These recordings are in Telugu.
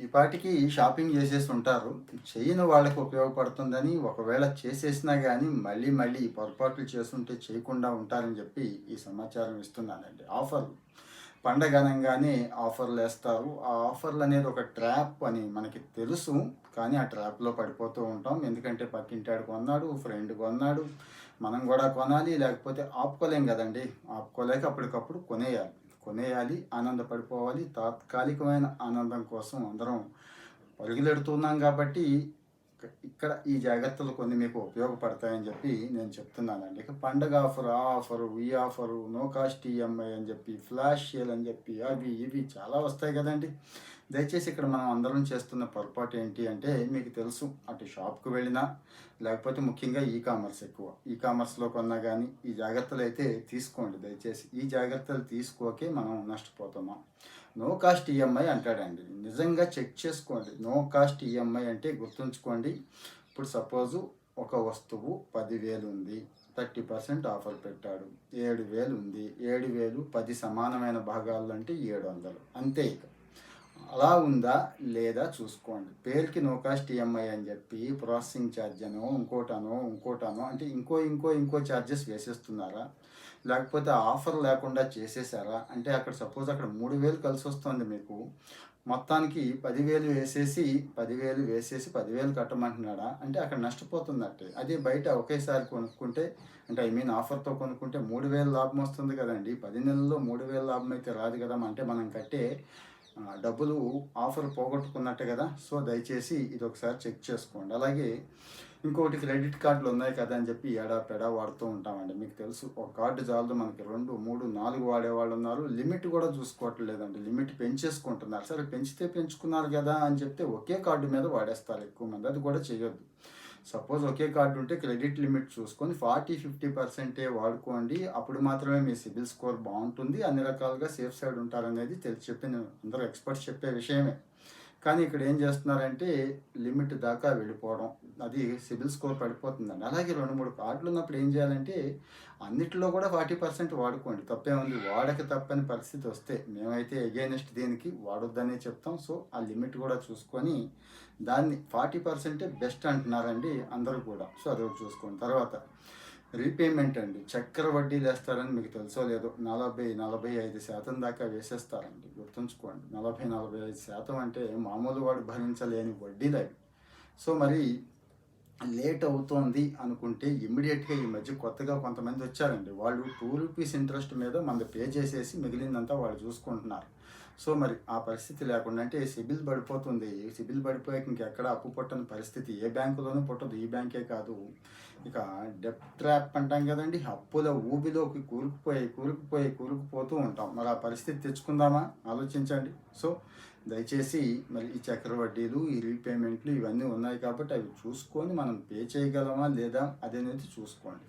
ఈ పాటికి షాపింగ్ చేసేసి ఉంటారు చేయని వాళ్ళకి ఉపయోగపడుతుందని ఒకవేళ చేసేసినా కానీ మళ్ళీ మళ్ళీ పొరపాట్లు చేస్తుంటే చేయకుండా ఉంటారని చెప్పి ఈ సమాచారం ఇస్తున్నానండి. ఆఫర్లు పండగ అనగానే ఆఫర్లు వేస్తారు. ఆ ఆఫర్లు అనేది ఒక ట్రాప్ అని మనకి తెలుసు. కానీ ఆ ట్రాప్లో పడిపోతూ ఉంటాం. ఎందుకంటే పక్కింటాడు కొన్నాడు ఫ్రెండ్ కొన్నాడు. మనం కూడా కొనాలి లేకపోతే ఆపుకోలేం కదండి. ఆపుకోలేక అప్పటికప్పుడు కొనేయాలి. కొనేయాలి ఆనందపడిపోవాలి తాత్కాలికమైన ఆనందం కోసం అందరం పరుగులెడుతున్నాం కాబట్టి ఇక్కడ ఈ జాగ్రత్తలు కొన్ని మీకు ఉపయోగపడతాయని చెప్పి నేను చెప్తున్నానండి. ఇక పండగ ఆఫర్ ఆ ఆఫరు ఈ ఆఫరు నో కాస్ట్ ఈఎంఐ అని చెప్పి ఫ్లాష్ సేల్ అని చెప్పి అవి ఇవి చాలా వస్తాయి కదండి. దయచేసి ఇక్కడ మనం అందరం చేస్తున్న పొరపాటు ఏంటి అంటే మీకు తెలుసు అటు షాప్కి వెళ్ళినా లేకపోతే ముఖ్యంగా ఈ కామర్స్ ఎక్కువ. ఈ కామర్స్లో కొన్నా కానీ ఈ జాగ్రత్తలు అయితే తీసుకోండి దయచేసి. ఈ జాగ్రత్తలు తీసుకోకే మనం నష్టపోతామా? నో కాస్ట్ ఈఎంఐ అంటాడండి. నిజంగా చెక్ చేసుకోండి. నో కాస్ట్ ఈఎంఐ అంటే గుర్తుంచుకోండి. ఇప్పుడు సపోజు ఒక వస్తువు పదివేలు ఉంది థర్టీ పర్సెంట్ ఆఫర్ పెట్టాడు. ఏడు వేలు ఉంది. ఏడు వేలు పది సమానమైన భాగాలు అంటే ఏడు వందలు. అంతే ఇక. అలా ఉందా లేదా చూసుకోండి. పేరుకి నో కాస్ట్ ఈఎంఐ అని చెప్పి ప్రాసెసింగ్ ఛార్జ్ అనో ఇంకోటనో ఇంకోటనో అంటే ఇంకో ఇంకో ఇంకో ఛార్జెస్ వేసేస్తున్నారా? లేకపోతే ఆఫర్ లేకుండా చేసేసారా? అంటే అక్కడ సపోజ్ అక్కడ మూడు వేలు కలిసి వస్తుంది మీకు. మొత్తానికి పదివేలు వేసేసి పదివేలు వేసేసి పదివేలు కట్టమంటున్నాడా? అంటే అక్కడ నష్టపోతున్నట్టే. అదే బయట ఒకేసారి కొనుక్కుంటే అంటే ఐ మీన్ ఆఫర్తో కొనుక్కుంటే మూడు వేలు లాభం వస్తుంది కదండి. పది నెలల్లో మూడు వేలు లాభం అయితే రాదు కదా అంటే మనం కట్టే డబ్బులు ఆఫర్ పోగొట్టుకున్నట్టే కదా? సో దయచేసి ఇది ఒకసారి చెక్ చేసుకోండి. అలాగే ఇంకోటి క్రెడిట్ కార్డులు ఉన్నాయి కదా అని చెప్పి ఏడా పెడా వాడుతూ ఉంటామండి. మీకు తెలుసు ఒక కార్డు చాలదు మనకి. రెండు మూడు నాలుగు వాడేవాళ్ళు ఉన్నారు. లిమిట్ కూడా చూసుకోవట్లేదండి. లిమిట్ పెంచేసుకుంటున్నారు. సరే పెంచితే పెంచుకున్నారు కదా అని చెప్తే ఒకే కార్డు మీద వాడేస్తారు ఎక్కువ మంది. అది కూడా చేయొద్దు. సపోజ్ ఒకే కార్డు ఉంటే క్రెడిట్ లిమిట్ చూసుకొని ఫార్టీ ఫిఫ్టీ పర్సెంటే వాడుకోండి. అప్పుడు మాత్రమే మీ సిబిల్ స్కోర్ బాగుంటుంది. అన్ని రకాలుగా సేఫ్ సైడ్ ఉంటారనేది తెలిసి చెప్పిన అందరూ ఎక్స్పర్ట్స్ చెప్పే విషయమే. కానీ ఇక్కడ ఏం చేస్తున్నారంటే లిమిట్ దాకా వెళ్ళిపోవడం. అది సిబిల్ స్కోర్ పడిపోతుందండి. అలాగే రెండు మూడు కార్డులు ఉన్నప్పుడు ఏం చేయాలంటే అన్నిటిలో కూడా ఫార్టీ పర్సెంట్ వాడుకోండి. తప్పే ఉంది వాడక తప్పని పరిస్థితి వస్తే మేమైతే అగైనెస్ట్ దీనికి? వాడొద్దనే చెప్తాం. సో ఆ లిమిట్ కూడా చూసుకొని దాన్ని ఫార్టీ పర్సెంటే బెస్ట్ అంటున్నారండి అందరూ కూడా. సో అది చూసుకోండి. తర్వాత రీపేమెంట్ అండి. చక్కెర వడ్డీలు వేస్తారని మీకు తెలుసో లేదో నలభై నలభై ఐదు శాతం దాకా వేసేస్తారండి. గుర్తుంచుకోండి. నలభై నలభై ఐదు శాతం అంటే మామూలు వాడు భరించలేని వడ్డీలు అవి సో మరి లేట్ అవుతోంది అనుకుంటే ఇమ్మీడియట్గా ఈ మధ్య కొత్తగా కొంతమంది వచ్చారండి. వాళ్ళు టూ రూపీస్ ఇంట్రెస్ట్ మీద మన పే చేసేసి మిగిలిందంతా వాళ్ళు చూసుకుంటున్నారు. సో మరి ఆ పరిస్థితి లేకుండా అంటే సిబిల్ పడిపోతుంది. సిబిల్ పడిపోయాక ఇంకెక్కడ అప్పు పుట్టని పరిస్థితి? ఏ బ్యాంకులోనూ పుట్టదు. ఈ బ్యాంకే కాదు. ఇక డెప్ ట్రాప్ అంటాం కదండి. అప్పుల ఊబిలోకి కూరుకుపోయి కూరుకుపోయి కూరుకుపోతూ ఉంటాం. మరి ఆ పరిస్థితి తెచ్చుకుందామా? ఆలోచించండి. సో దయచేసి మరి ఈ చక్ర వడ్డీలు ఈ రీపేమెంట్లు ఇవన్నీ ఉన్నాయి కాబట్టి అవి చూసుకొని మనం పే చేయగలమా లేదా అదనేది చూసుకోండి.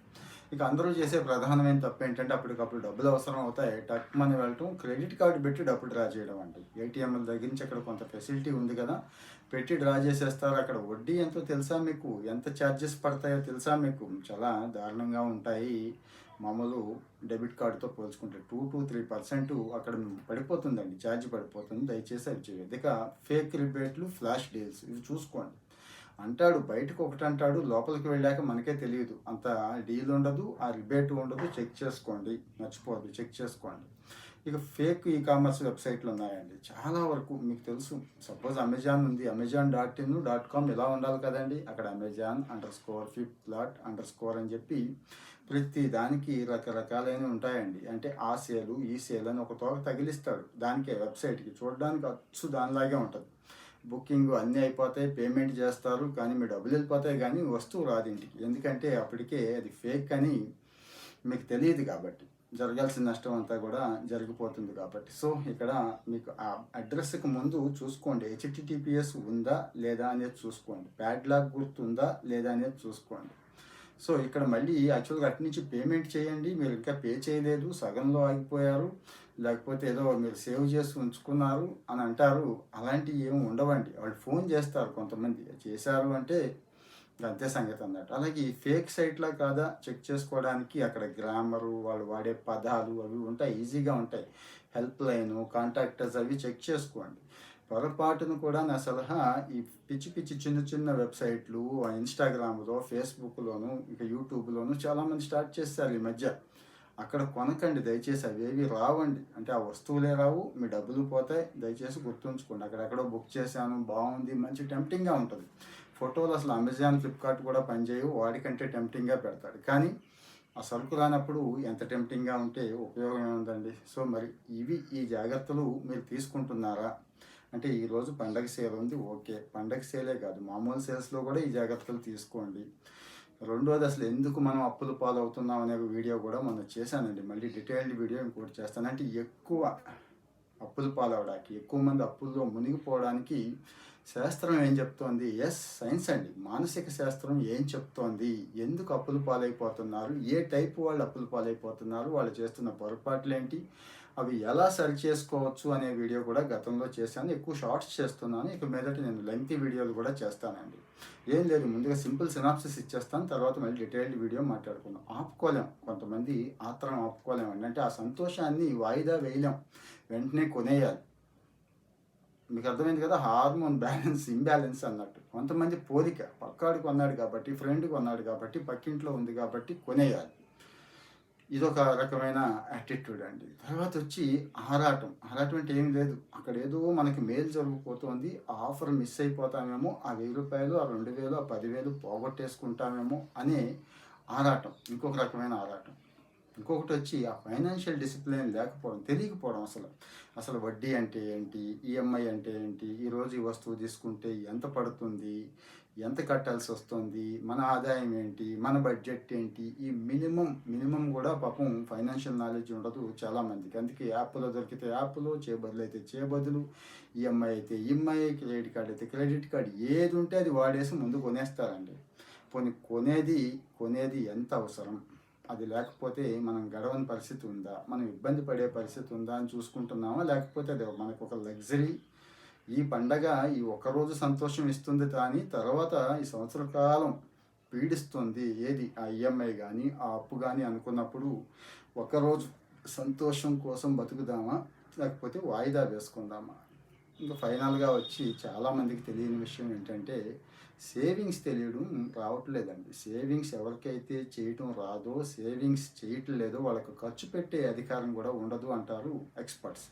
ఇక అందరూ చేసే ప్రధానమైన తప్పు ఏంటంటే అప్పటికప్పుడు డబ్బులు అవసరం అవుతాయి టక్ మనీ వెళ్ళటం క్రెడిట్ కార్డు పెట్టి డబ్బులు డ్రా చేయడం అంటే ఏటీఎంల దగ్గర నుంచి అక్కడ కొంత ఫెసిలిటీ ఉంది కదా పెట్టి డ్రా చేసేస్తారు. అక్కడ వడ్డీ ఎంతో తెలుసా మీకు? ఎంత ఛార్జెస్ పడతాయో తెలుసా మీకు? చాలా దారుణంగా ఉంటాయి. మామూలు డెబిట్ కార్డుతో పోల్చుకుంటే టూ టు త్రీ పర్సెంట్ అక్కడ పడిపోతుందండి ఛార్జ్ పడిపోతుంది. దయచేసి అవి చేయండి. ఇక ఫేక్ రిబేట్లు ఫ్లాష్ డీల్స్ ఇవి చూసుకోండి. అంటాడు బయటకు ఒకటి అంటాడు లోపలికి వెళ్ళాక మనకే తెలియదు. అంత డీల్ ఉండదు ఆ రిబేట్ ఉండదు. చెక్ చేసుకోండి. మర్చిపోవద్దు. చెక్ చేసుకోండి. ఇక ఫేక్ ఈ కామర్స్ వెబ్సైట్లు ఉన్నాయండి. చాలా వరకు మీకు తెలుసు. సపోజ్ అమెజాన్ ఉంది. Amazon dot in dot com ఇలా ఉండాలి కదండి. అక్కడ Amazon underscore Flipkart underscore అని చెప్పి ప్రతి దానికి రకరకాలైన ఉంటాయండి. అంటే ఆ సేలు ఈ సేల్ అని ఒక తోక తగిలిస్తాడు. దానికే వెబ్సైట్కి చూడడానికి అచ్చు దానిలాగే ఉంటుంది. బుకింగ్ అన్నీ అయిపోతాయి. పేమెంట్ చేస్తారు. కానీ మీ డబ్బులు వెళ్ళిపోతాయి. కానీ వస్తువు రాదు ఇంటికి. ఎందుకంటే అప్పటికే అది ఫేక్ అని మీకు తెలియదు కాబట్టి. జరగాల్సిన నష్టం అంతా కూడా జరిగిపోతుంది కాబట్టి. సో ఇక్కడ మీకు ఆ అడ్రస్కి ముందు చూసుకోండి. హెచ్టిటిపిఎస్ ఉందా లేదా అనేది చూసుకోండి. ప్యాడ్లాక్ గుర్తు ఉందా లేదా అనేది చూసుకోండి. సో ఇక్కడ మళ్ళీ యాక్చువల్గా అటు నుంచి పేమెంట్ చేయండి. మీరు ఇంకా పే చేయలేదు సగంలో ఆగిపోయారు లేకపోతే ఏదో మీరు సేవ్ చేసి ఉంచుకున్నారు అని అంటారు. అలాంటివి ఏమి ఉండవండి. వాళ్ళు ఫోన్ చేస్తారు కొంతమంది. చేశారు అంటే అంతే సంగతి అన్నట్టు అలాగే ఈ ఫేక్ సైట్లా కాదా చెక్ చేసుకోవడానికి అక్కడ గ్రామరు వాళ్ళు వాడే పదాలు అవి ఉంటాయి ఈజీగా ఉంటాయి. హెల్ప్ లైన్ కాంటాక్టర్స్ అవి చెక్ చేసుకోండి. పొరపాటును కూడా నా సలహా ఈ పిచ్చి పిచ్చి చిన్న చిన్న వెబ్సైట్లు ఇన్స్టాగ్రామ్లో ఫేస్బుక్లోను ఇంకా యూట్యూబ్లోను చాలామంది స్టార్ట్ చేస్తారు ఈ మధ్య. అక్కడ కొనకండి దయచేసి అవేవి రావండి. అంటే ఆ వస్తువులే రావు మీ డబ్బులు పోతాయి దయచేసి గుర్తుంచుకోండి. అక్కడెక్కడో బుక్ చేశాను బాగుంది మంచి టెంప్టింగ్గా ఉంటుంది. ఫోటోలు అసలు అమెజాన్ ఫ్లిప్కార్ట్ కూడా పనిచేయవు. వాడికంటే టెంప్టింగ్గా పెడతాడు. కానీ ఆ సరుకు రానప్పుడు ఎంత టెంప్టింగ్గా ఉంటే ఉపయోగం ఏముందండి? సో మరి ఇవి ఈ జాగ్రత్తలు మీరు తీసుకుంటున్నారా? అంటే ఈరోజు పండగ సేల్ ఉంది ఓకే. పండగ సేలే కాదు మామూలు సేల్స్లో కూడా ఈ జాగ్రత్తలు తీసుకోండి. రెండోది అసలు ఎందుకు మనం అప్పులు పాలవుతున్నాం అనే వీడియో కూడా మొన్న చేశానండి. మళ్ళీ డీటెయిల్డ్ వీడియో ఇంకోటి చేస్తాను. అంటే ఎక్కువ అప్పులు పాలవడానికి ఎక్కువ మంది అప్పుల్లో మునిగిపోవడానికి శాస్త్రం ఏం చెప్తోంది? ఎస్ సైన్స్ అండి. మానసిక శాస్త్రం ఏం చెప్తోంది? ఎందుకు అప్పులు పాలైపోతున్నారు? ఏ టైప్ వాళ్ళు అప్పులు పాలైపోతున్నారు? వాళ్ళు చేస్తున్న పొరపాట్లు ఏంటి అవి ఎలా సరి చేసుకోవచ్చు అనే వీడియో కూడా గతంలో చేశాను. ఎక్కువ షార్ట్స్ చేస్తున్నాను. ఇక మీదట నేను లెంగ్తీ వీడియోలు కూడా చేస్తానండి. ఏం లేదు ముందుగా సింపుల్ సినాప్సిస్ ఇచ్చేస్తాను. తర్వాత మళ్ళీ డీటెయిల్డ్ వీడియో మాట్లాడుకుందాం. ఆపుకోలేం. కొంతమంది ఆత్రం ఆపుకోలేం అంటే ఆ సంతోషాన్ని వాయిదా వేయలేం. వెంటనే కొనేయాలి. మీకు అర్థమైంది కదా? హార్మోన్ బ్యాలెన్స్ ఇంబ్యాలెన్స్ అన్నట్టు. కొంతమంది పోలిక పక్కాడు కొన్నాడు కాబట్టి ఫ్రెండ్ కొన్నాడు కాబట్టి పక్కింట్లో ఉంది కాబట్టి కొనేయాలి. ఇదొక రకమైన యాటిట్యూడ్ అండి. తర్వాత వచ్చి ఆరాటం. ఆరాటం అంటే ఏం లేదు. అక్కడ ఏదో మనకి మేలు జరిగిపోతుంది ఆఫర్ మిస్ అయిపోతామేమో ఆ వెయ్యి రూపాయలు ఆ రెండు వేలు ఆ పదివేలు పోగొట్టేసుకుంటామేమో అనే ఆరాటం. ఇంకొక రకమైన ఆరాటం. ఇంకొకటి వచ్చి ఆ ఫైనాన్షియల్ డిసిప్లిన్ లేకపోవడం తెలియకపోవడం అసలు. అసలు వడ్డీ అంటే ఏంటి? ఈఎంఐ అంటే ఏంటి? ఈరోజు ఈ వస్తువు తీసుకుంటే ఎంత పడుతుంది? ఎంత కట్టాల్సి వస్తుంది? మన ఆదాయం ఏంటి? మన బడ్జెట్ ఏంటి? ఈ మినిమం మినిమం కూడా పాపం ఫైనాన్షియల్ నాలెడ్జ్ ఉండదు చాలామందికి. అందుకే యాప్లో దొరికితే యాప్లు చేయబదులు అయితే చేయబదులు ఈఎంఐ అయితే ఈఎంఐ క్రెడిట్ కార్డ్ అయితే క్రెడిట్ కార్డ్. ఏది ఉంటే అది వాడేసి ముందు కొనేస్తారండి. పోనీ కొనేది కొనేది ఎంత అవసరం? అది లేకపోతే మనం గడవని పరిస్థితి ఉందా? మనం ఇబ్బంది పడే పరిస్థితి ఉందా అని చూసుకుంటున్నామా? లేకపోతే అది మనకు ఒక లగ్జరీ? ఈ పండగ ఈ ఒక్కరోజు సంతోషం ఇస్తుంది కానీ తర్వాత ఈ సంవత్సర కాలం పీడిస్తుంది. ఏది? ఆ ఈఎంఐ కానీ ఆ అప్పు కానీ అనుకున్నప్పుడు ఒకరోజు సంతోషం కోసం బతుకుదామా? లేకపోతే వాయిదా వేసుకుందామా? ఇంకా ఫైనల్గా వచ్చి చాలామందికి తెలియని విషయం ఏంటంటే సేవింగ్స్ తెలియడం రావట్లేదండి సేవింగ్స్ ఎవరికైతే చేయటం రాదో సేవింగ్స్ చేయటం లేదో వాళ్ళకు ఖర్చు పెట్టే అధికారం కూడా ఉండదు అంటారు ఎక్స్పర్ట్స్.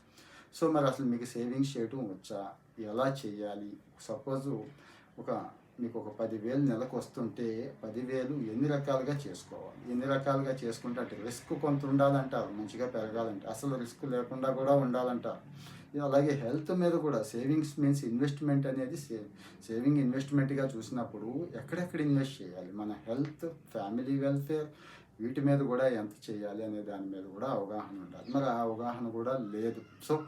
సో మరి అసలు మీకు సేవింగ్స్ చేయటం వచ్చా? ఎలా చేయాలి? సపోజ్ ఒక మీకు ఒక పదివేలు నెలకు వస్తుంటే పదివేలు ఎన్ని రకాలుగా చేసుకోవాలి? ఎన్ని రకాలుగా చేసుకుంటే అంటే రిస్క్ కొంత ఉండాలంటారు మంచిగా పెరగాలంటే. అసలు రిస్క్ లేకుండా కూడా ఉండాలంటారు. అలాగే హెల్త్ మీద కూడా సేవింగ్స్ మీన్స్ ఇన్వెస్ట్మెంట్ అనేది సే సేవింగ్ ఇన్వెస్ట్మెంట్గా చూసినప్పుడు ఎక్కడెక్కడ ఇన్వెస్ట్ చేయాలి? మన హెల్త్ ఫ్యామిలీ వెల్ఫేర్ వీటి మీద కూడా ఎంత చేయాలి అనే దాని మీద కూడా అవగాహన ఉండాలి. మరి ఆ అవగాహన కూడా లేదు. సో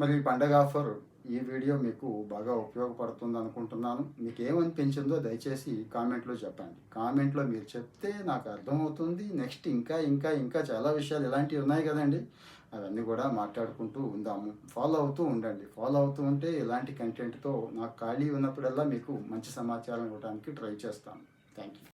మరి ఈ పండగ ఆఫర్ ఈ వీడియో మీకు బాగా ఉపయోగపడుతుంది అనుకుంటున్నాను. మీకు ఏమనిపించిందో దయచేసి కామెంట్లో చెప్పండి. కామెంట్లో మీరు చెప్తే నాకు అర్థమవుతుంది. నెక్స్ట్ ఇంకా ఇంకా ఇంకా చాలా విషయాలు ఇలాంటివి ఉన్నాయి కదండి. అవన్నీ కూడా మాట్లాడుకుంటూ ఉందాము. ఫాలో అవుతూ ఉండండి. ఫాలో అవుతూ ఉంటే ఇలాంటి కంటెంట్తో నాకు ఖాళీ ఉన్నప్పుడల్లా మీకు మంచి సమాచారం ఇవ్వడానికి ట్రై చేస్తాను. Thank you